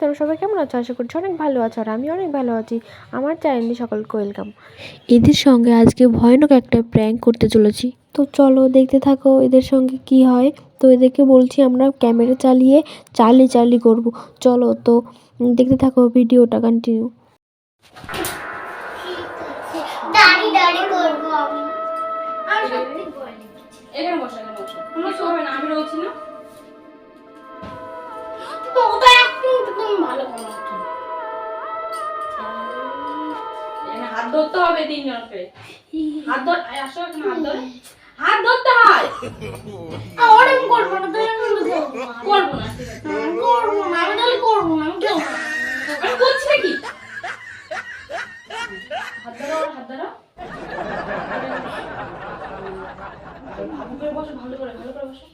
তোমরা সবাই কেমন আছো? আশা করছি অনেক ভালো আছো আর আমি অনেক ভালো আছি। আমার চ্যানেলে সকলকে ওয়েলকাম এদের সঙ্গে আজকে ভয়ানক একটা প্র্যাঙ্ক করতে চলেছি। তো চলো দেখতে থাকো এদের সঙ্গে কি হয়। তো এদেরকে বলছি আমরা ক্যামেরা চালিয়ে চালি চালি করব। চলো তো দেখতে থাকো ভিডিওটা কন্টিনিউ দাঁড়ি দাঁড়ি করব। আমি আর সত্যি বলি এখানে বসো বসো। আমার না আমি রয়েছি না। ভালো করো হাত ধরতে হবে তিনজনকে। হাত ধর আসো হাত ধর। হাত ধরতে হয়। আর করব না। করব না আমি করব না আমি তাহলে করব না আমি খেলব না। আমি করছি নাকি? হাত ধরো হাত ধরো। ভালো করে বসো ভালো করে ভালো করে বসো।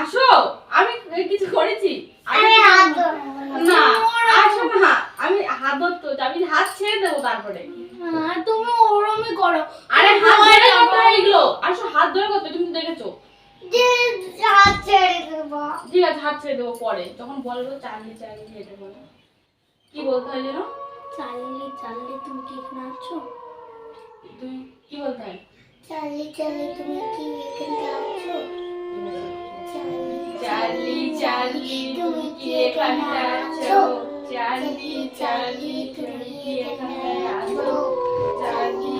আসো আমি কিছু করেছি। না। আসো না আমি হাত ধরতে আমি হাত ছেড়ে দেবো তারপরে। তুমি ওরমই করো। আরে হাত ধরে এগুলো। আসো হাত ধরে করতে তুমি দেখেছ। হাত ছেড়ে দেবো। ঠিক আছে হাত ছেড়ে দেবো পরে। যখন বলব চার্লি চার্লি এটা বলো কি বলতে হয় যেন? চাললি চাললি তুমি কি আছো? তুমি কি বলতে হয়? চাললি চাললি তুমি কি এখানে আছো? চার্লি চার্লি তুমি কি এখানে আছো চার্লি চার্লি তুমি কি এখানে আছো চার্লি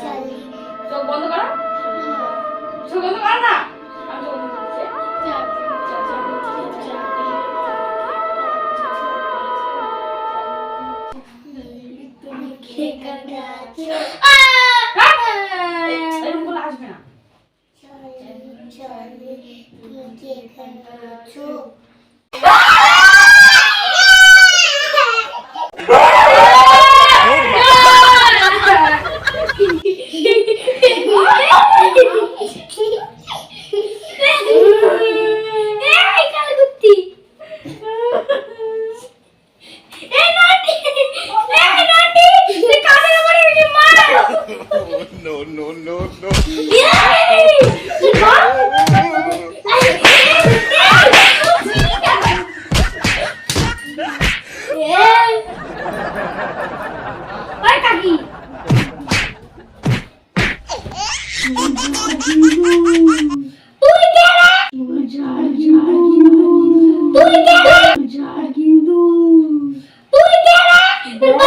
চার্লি চোখ। বন্ধ করো চোখ বন্ধ করো না আমি আসবে না no, no, no. Đừng.